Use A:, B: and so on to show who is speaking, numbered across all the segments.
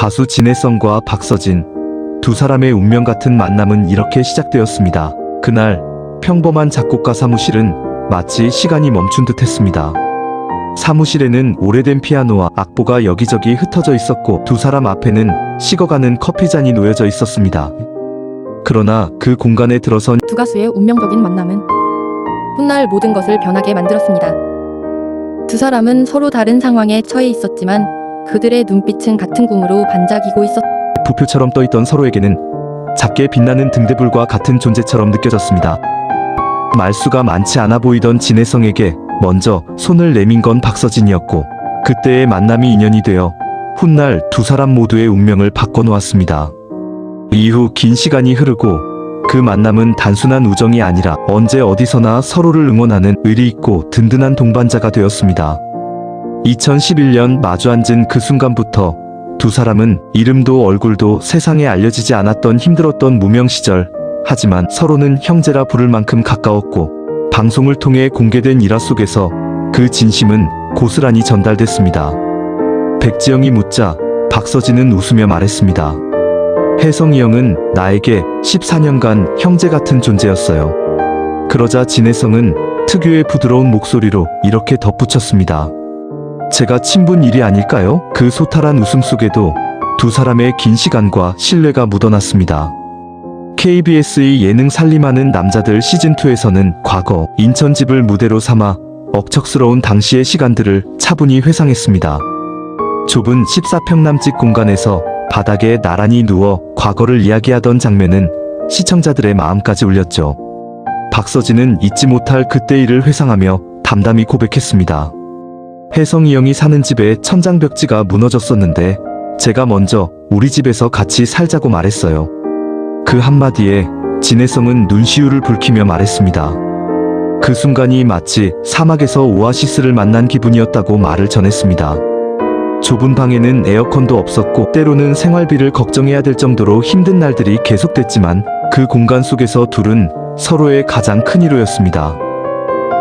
A: 가수 진혜성과 박서진 두 사람의 운명 같은 만남은 이렇게 시작되었습니다. 그날 평범한 작곡가 사무실은 마치 시간이 멈춘 듯 했습니다. 사무실에는 오래된 피아노와 악보가 여기저기 흩어져 있었고 두 사람 앞에는 식어가는 커피잔이 놓여져 있었습니다. 그러나 그 공간에 들어선
B: 두 가수의 운명적인 만남은 훗날 모든 것을 변하게 만들었습니다. 두 사람은 서로 다른 상황에 처해 있었지만 그들의 눈빛은 같은 꿈으로 반짝이고 있었.
A: 부표처럼 떠있던 서로에게는 작게 빛나는 등대불과 같은 존재처럼 느껴졌습니다. 말수가 많지 않아 보이던 진혜성에게 먼저 손을 내민 건 박서진이었고 그때의 만남이 인연이 되어 훗날 두 사람 모두의 운명을 바꿔놓았습니다. 이후 긴 시간이 흐르고 그 만남은 단순한 우정이 아니라 언제 어디서나 서로를 응원하는 의리 있고 든든한 동반자가 되었습니다. 2011년 마주 앉은 그 순간부터 두 사람은 이름도 얼굴도 세상에 알려지지 않았던 힘들었던 무명 시절 하지만 서로는 형제라 부를 만큼 가까웠고 방송을 통해 공개된 일화 속에서 그 진심은 고스란히 전달됐습니다. 백지영이 묻자 박서진은 웃으며 말했습니다. 혜성이 형은 나에게 14년간 형제 같은 존재였어요. 그러자 진혜성은 특유의 부드러운 목소리로 이렇게 덧붙였습니다. 제가 친분 일이 아닐까요? 그 소탈한 웃음 속에도 두 사람의 긴 시간과 신뢰가 묻어났습니다. KBS의 예능 살림하는 남자들 시즌2에서는 과거 인천집을 무대로 삼아 억척스러운 당시의 시간들을 차분히 회상했습니다. 좁은 14평남집 공간에서 바닥에 나란히 누워 과거를 이야기하던 장면은 시청자들의 마음까지 울렸죠. 박서진은 잊지 못할 그때 일을 회상하며 담담히 고백했습니다. 혜성이 형이 사는 집에 천장 벽지가 무너졌었는데 제가 먼저 우리 집에서 같이 살자고 말했어요. 그 한마디에 진혜성은 눈시울을 붉히며 말했습니다. 그 순간이 마치 사막에서 오아시스를 만난 기분이었다고 말을 전했습니다. 좁은 방에는 에어컨도 없었고 때로는 생활비를 걱정해야 될 정도로 힘든 날들이 계속됐지만 그 공간 속에서 둘은 서로의 가장 큰 위로였습니다.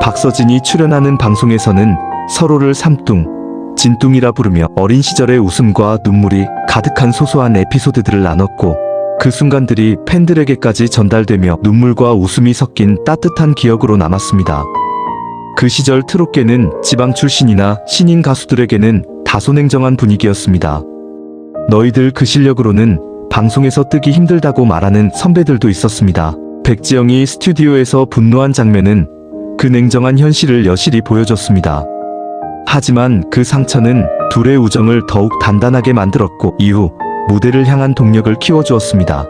A: 박서진이 출연하는 방송에서는 서로를 삼뚱, 진뚱이라 부르며 어린 시절의 웃음과 눈물이 가득한 소소한 에피소드들을 나눴고 그 순간들이 팬들에게까지 전달되며 눈물과 웃음이 섞인 따뜻한 기억으로 남았습니다. 그 시절 트롯계는 지방 출신이나 신인 가수들에게는 다소 냉정한 분위기였습니다. 너희들 그 실력으로는 방송에서 뜨기 힘들다고 말하는 선배들도 있었습니다. 백지영이 스튜디오에서 분노한 장면은 그 냉정한 현실을 여실히 보여줬습니다. 하지만 그 상처는 둘의 우정을 더욱 단단하게 만들었고 이후 무대를 향한 동력을 키워주었습니다.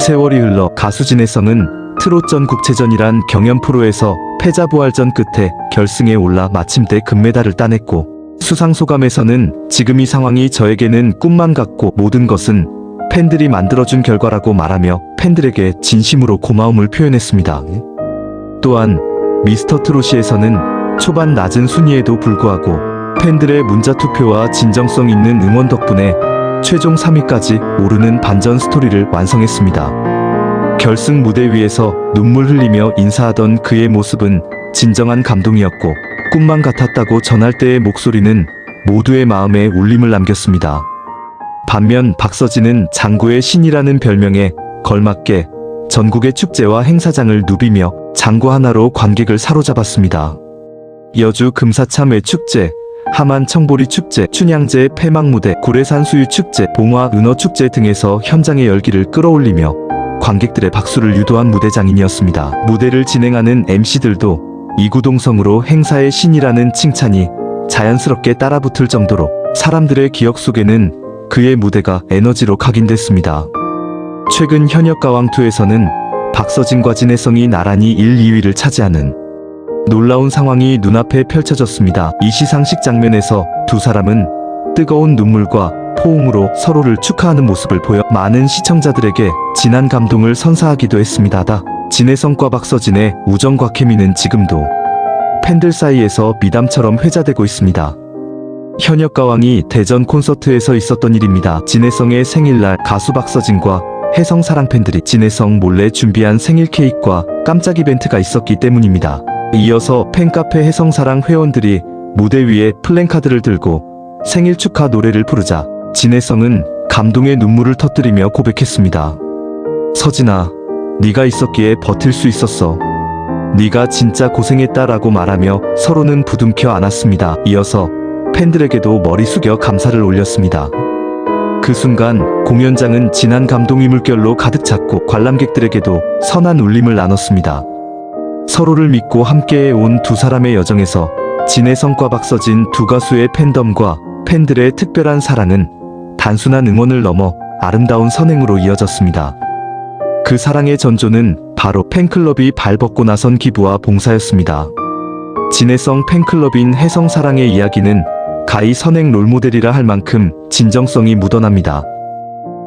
A: 세월이 흘러 가수 진혜성은 트롯전 국체전이란 경연 프로에서 패자 부활전 끝에 결승에 올라 마침내 금메달을 따냈고 수상 소감에서는 지금 이 상황이 저에게는 꿈만 같고 모든 것은 팬들이 만들어준 결과라고 말하며 팬들에게 진심으로 고마움을 표현했습니다. 또한 미스터 트롯시에서는 초반 낮은 순위에도 불구하고 팬들의 문자 투표와 진정성 있는 응원 덕분에 최종 3위까지 오르는 반전 스토리를 완성했습니다. 결승 무대 위에서 눈물 흘리며 인사하던 그의 모습은 진정한 감동이었고 꿈만 같았다고 전할 때의 목소리는 모두의 마음에 울림을 남겼습니다. 반면 박서진은 장구의 신이라는 별명에 걸맞게 전국의 축제와 행사장을 누비며 장구 하나로 관객을 사로잡았습니다. 여주 금사참 외 축제, 하만 청보리 축제, 춘향제 폐막 무대, 구례산 수유 축제, 봉화 은어 축제 등에서 현장의 열기를 끌어올리며 관객들의 박수를 유도한 무대장인이었습니다. 무대를 진행하는 MC들도 이구동성으로 행사의 신이라는 칭찬이 자연스럽게 따라붙을 정도로 사람들의 기억 속에는 그의 무대가 에너지로 각인됐습니다. 최근 현역 가왕2에서는 박서진과 진혜성이 나란히 1, 2위를 차지하는 놀라운 상황이 눈앞에 펼쳐졌습니다. 이 시상식 장면에서 두 사람은 뜨거운 눈물과 포옹으로 서로를 축하하는 모습을 보여 많은 시청자들에게 진한 감동을 선사하기도 했습니다. 진혜성과 박서진의 우정과 케미는 지금도 팬들 사이에서 미담처럼 회자되고 있습니다. 현역 가왕이 대전 콘서트에서 있었던 일입니다. 진혜성의 생일날 가수 박서진과 혜성 사랑 팬들이 진혜성 몰래 준비한 생일 케이크와 깜짝 이벤트가 있었기 때문입니다. 이어서 팬카페 혜성사랑 회원들이 무대 위에 플랜카드를 들고 생일 축하 노래를 부르자 진혜성은 감동의 눈물을 터뜨리며 고백했습니다. 서진아, 네가 있었기에 버틸 수 있었어. 네가 진짜 고생했다라고 말하며 서로는 부둥켜 안았습니다. 이어서 팬들에게도 머리 숙여 감사를 올렸습니다. 그 순간 공연장은 진한 감동의 물결로 가득 찼고 관람객들에게도 선한 울림을 나눴습니다. 서로를 믿고 함께해 온 두 사람의 여정에서 진혜성과 박서진 두 가수의 팬덤과 팬들의 특별한 사랑은 단순한 응원을 넘어 아름다운 선행으로 이어졌습니다. 그 사랑의 전조는 바로 팬클럽이 발벗고 나선 기부와 봉사였습니다. 진혜성 팬클럽인 해성사랑의 이야기는 가히 선행 롤모델이라 할 만큼 진정성이 묻어납니다.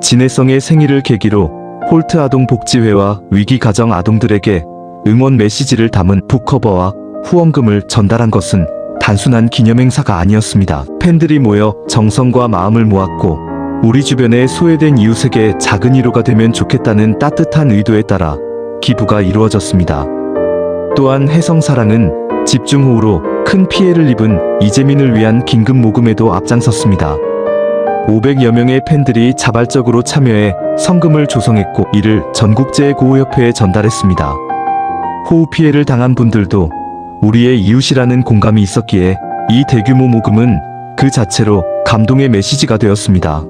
A: 진혜성의 생일을 계기로 홀트 아동 복지회와 위기 가정 아동들에게 응원 메시지를 담은 북커버와 후원금을 전달한 것은 단순한 기념행사가 아니었습니다. 팬들이 모여 정성과 마음을 모았고 우리 주변의 소외된 이웃에게 작은 위로가 되면 좋겠다는 따뜻한 의도에 따라 기부가 이루어졌습니다. 또한 해성사랑은 집중 호우로 큰 피해를 입은 이재민을 위한 긴급 모금에도 앞장섰습니다. 500여 명의 팬들이 자발적으로 참여해 성금을 조성했고 이를 전국재구호협회에 전달했습니다. 호우 피해를 당한 분들도 우리의 이웃이라는 공감이 있었기에 이 대규모 모금은 그 자체로 감동의 메시지가 되었습니다.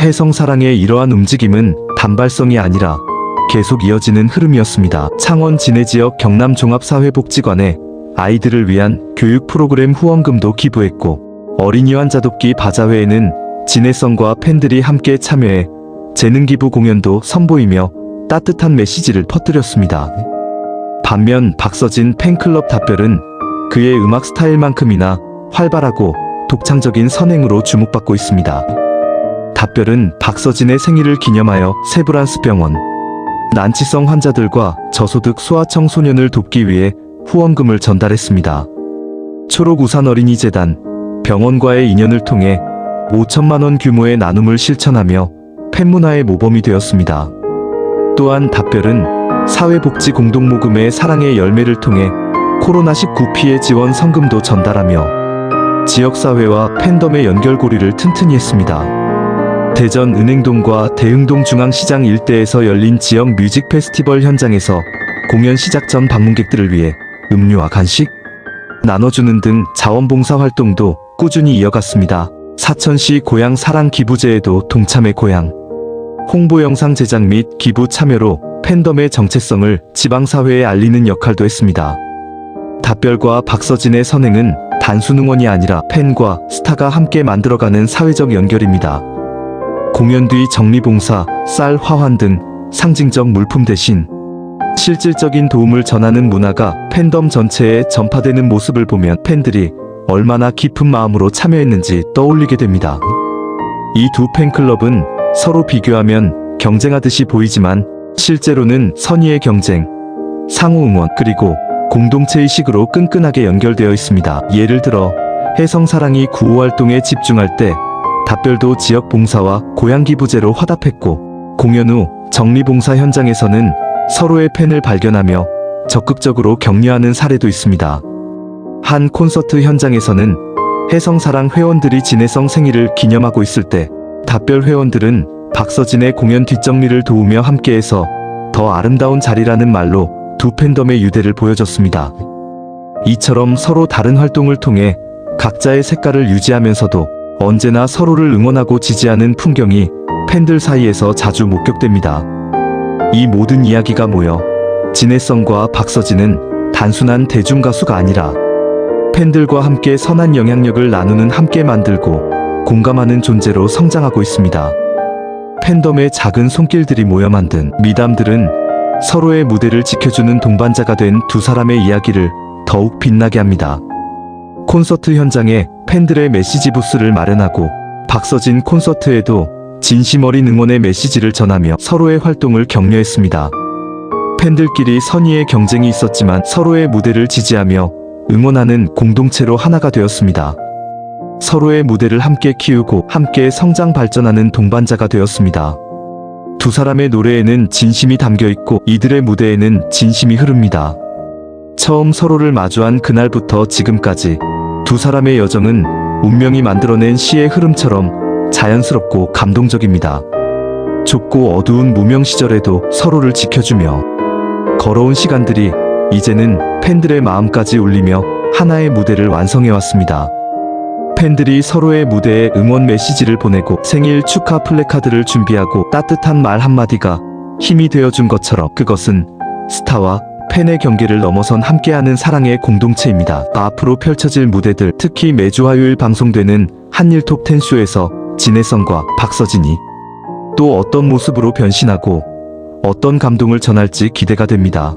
A: 해성 사랑의 이러한 움직임은 단발성이 아니라 계속 이어지는 흐름이었습니다. 창원 진해 지역 경남 종합사회복지관에 아이들을 위한 교육 프로그램 후원금도 기부했고 어린이 환자 돕기 바자회에는 진해성과 팬들이 함께 참여해 재능 기부 공연도 선보이며 따뜻한 메시지를 퍼뜨렸습니다. 반면 박서진 팬클럽 답별은 그의 음악 스타일만큼이나 활발하고 독창적인 선행으로 주목받고 있습니다. 답별은 박서진의 생일을 기념하여 세브란스 병원, 난치성 환자들과 저소득 소아청 소년을 돕기 위해 후원금을 전달했습니다. 초록우산 어린이재단, 병원과의 인연을 통해 5천만 원 규모의 나눔을 실천하며 팬문화의 모범이 되었습니다. 또한 답별은 사회복지 공동모금의 사랑의 열매를 통해 코로나19 피해 지원 성금도 전달하며 지역사회와 팬덤의 연결고리를 튼튼히 했습니다. 대전 은행동과 대흥동 중앙시장 일대에서 열린 지역 뮤직 페스티벌 현장에서 공연 시작 전 방문객들을 위해 음료와 간식 나눠주는 등 자원봉사 활동도 꾸준히 이어갔습니다. 사천시 고향 사랑 기부제에도 동참해 고향 홍보 영상 제작 및 기부 참여로 팬덤의 정체성을 지방사회에 알리는 역할도 했습니다. 답별과 박서진의 선행은 단순 응원이 아니라 팬과 스타가 함께 만들어가는 사회적 연결입니다. 공연 뒤 정리봉사, 쌀, 화환 등 상징적 물품 대신 실질적인 도움을 전하는 문화가 팬덤 전체에 전파되는 모습을 보면 팬들이 얼마나 깊은 마음으로 참여했는지 떠올리게 됩니다. 이 두 팬클럽은 서로 비교하면 경쟁하듯이 보이지만 실제로는 선의의 경쟁, 상호 응원, 그리고 공동체의 식으로 끈끈하게 연결되어 있습니다. 예를 들어 해성사랑이 구호 활동에 집중할 때 답별도 지역 봉사와 고향 기부제로 화답했고 공연 후 정리봉사 현장에서는 서로의 팬을 발견하며 적극적으로 격려하는 사례도 있습니다. 한 콘서트 현장에서는 해성사랑 회원들이 진해성 생일을 기념하고 있을 때 답별 회원들은 박서진의 공연 뒷정리를 도우며 함께해서 더 아름다운 자리라는 말로 두 팬덤의 유대를 보여줬습니다. 이처럼 서로 다른 활동을 통해 각자의 색깔을 유지하면서도 언제나 서로를 응원하고 지지하는 풍경이 팬들 사이에서 자주 목격됩니다. 이 모든 이야기가 모여 진해성과 박서진은 단순한 대중가수가 아니라 팬들과 함께 선한 영향력을 나누는 함께 만들고 공감하는 존재로 성장하고 있습니다. 팬덤의 작은 손길들이 모여 만든 미담들은 서로의 무대를 지켜주는 동반자가 된 두 사람의 이야기를 더욱 빛나게 합니다. 콘서트 현장에 팬들의 메시지 부스를 마련하고 박서진 콘서트에도 진심 어린 응원의 메시지를 전하며 서로의 활동을 격려했습니다. 팬들끼리 선의의 경쟁이 있었지만 서로의 무대를 지지하며 응원하는 공동체로 하나가 되었습니다. 서로의 무대를 함께 키우고 함께 성장 발전하는 동반자가 되었습니다. 두 사람의 노래에는 진심이 담겨 있고 이들의 무대에는 진심이 흐릅니다. 처음 서로를 마주한 그날부터 지금까지 두 사람의 여정은 운명이 만들어낸 시의 흐름처럼 자연스럽고 감동적입니다. 좁고 어두운 무명 시절에도 서로를 지켜주며 걸어온 시간들이 이제는 팬들의 마음까지 울리며 하나의 무대를 완성해왔습니다. 팬들이 서로의 무대에 응원 메시지를 보내고 생일 축하 플래카드를 준비하고 따뜻한 말 한마디가 힘이 되어준 것처럼 그것은 스타와 팬의 경계를 넘어선 함께하는 사랑의 공동체입니다. 앞으로 펼쳐질 무대들, 특히 매주 화요일 방송되는 한일 톱10 쇼에서 진혜성과 박서진이 또 어떤 모습으로 변신하고 어떤 감동을 전할지 기대가 됩니다.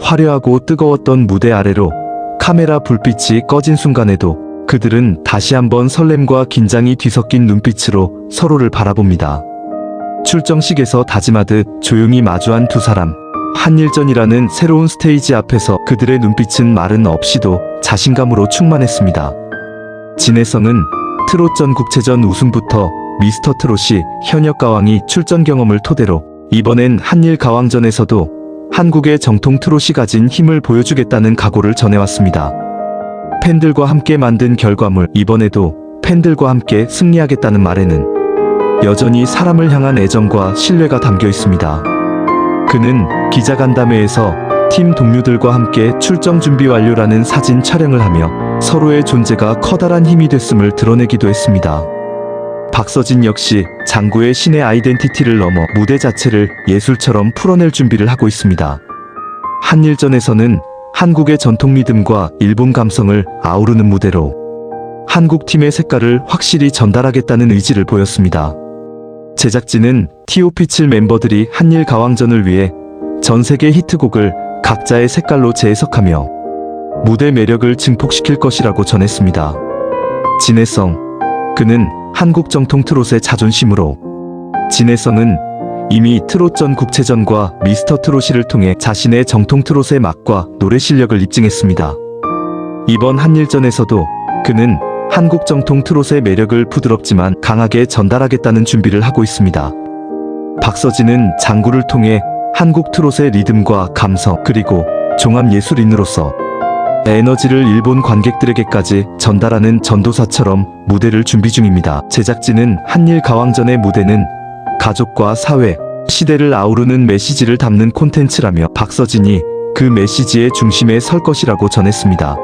A: 화려하고 뜨거웠던 무대 아래로 카메라 불빛이 꺼진 순간에도 그들은 다시 한번 설렘과 긴장이 뒤섞인 눈빛으로 서로를 바라봅니다. 출정식에서 다짐하듯 조용히 마주한 두 사람. 한일전이라는 새로운 스테이지 앞에서 그들의 눈빛은 말은 없이도 자신감으로 충만했습니다. 진혜성은 트롯 전 국체전 우승부터 미스터 트롯이 현역 가왕이 출전 경험을 토대로 이번엔 한일 가왕전에서도 한국의 정통 트롯이 가진 힘을 보여주겠다는 각오를 전해왔습니다. 팬들과 함께 만든 결과물 이번에도 팬들과 함께 승리하겠다는 말에는 여전히 사람을 향한 애정과 신뢰가 담겨 있습니다. 그는 기자간담회에서 팀 동료들과 함께 출정 준비 완료라는 사진 촬영을 하며 서로의 존재가 커다란 힘이 됐음을 드러내기도 했습니다. 박서진 역시 장구의 신의 아이덴티티를 넘어 무대 자체를 예술처럼 풀어낼 준비를 하고 있습니다. 한일전에서는 한국의 전통 리듬과 일본 감성을 아우르는 무대로 한국 팀의 색깔을 확실히 전달하겠다는 의지를 보였습니다. 제작진은 TOP7 멤버들이 한일 가왕전을 위해 전 세계 히트곡을 각자의 색깔로 재해석하며 무대 매력을 증폭시킬 것이라고 전했습니다. 진해성 그는 한국 정통 트롯의 자존심으로 진해성은 이미 트롯 전 국체전과 미스터 트롯이를 통해 자신의 정통 트롯의 맛과 노래 실력을 입증했습니다. 이번 한일전에서도 그는 한국 정통 트롯의 매력을 부드럽지만 강하게 전달하겠다는 준비를 하고 있습니다. 박서진은 장구를 통해 한국 트롯의 리듬과 감성 그리고 종합 예술인으로서 에너지를 일본 관객들에게까지 전달하는 전도사처럼 무대를 준비 중입니다. 제작진은 한일 가왕전의 무대는 가족과 사회, 시대를 아우르는 메시지를 담는 콘텐츠라며 박서진이 그 메시지의 중심에 설 것이라고 전했습니다.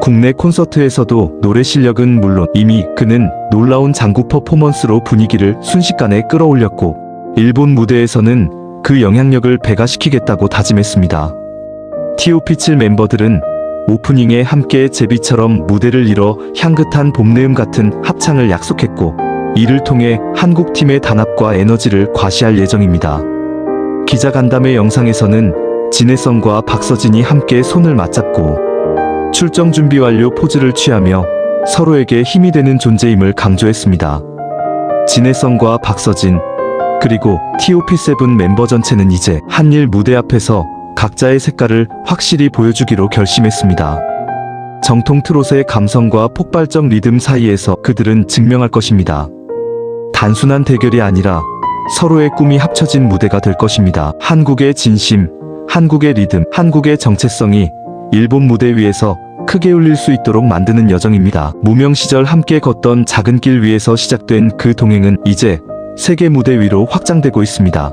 A: 국내 콘서트에서도 노래 실력은 물론 이미 그는 놀라운 장구 퍼포먼스로 분위기를 순식간에 끌어올렸고 일본 무대에서는 그 영향력을 배가시키겠다고 다짐했습니다. TOP7 멤버들은 오프닝에 함께 제비처럼 무대를 이뤄 향긋한 봄내음 같은 합창을 약속했고 이를 통해 한국 팀의 단합과 에너지를 과시할 예정입니다. 기자간담회 영상에서는 진혜성과 박서진이 함께 손을 맞잡고 출정 준비 완료 포즈를 취하며 서로에게 힘이 되는 존재임을 강조했습니다. 진혜성과 박서진 그리고 TOP7 멤버 전체는 이제 한일 무대 앞에서 각자의 색깔을 확실히 보여주기로 결심했습니다. 정통 트롯의 감성과 폭발적 리듬 사이에서 그들은 증명할 것입니다. 단순한 대결이 아니라 서로의 꿈이 합쳐진 무대가 될 것입니다. 한국의 진심, 한국의 리듬, 한국의 정체성이 일본 무대 위에서 크게 울릴 수 있도록 만드는 여정입니다. 무명 시절 함께 걷던 작은 길 위에서 시작된 그 동행은 이제 세계 무대 위로 확장되고 있습니다.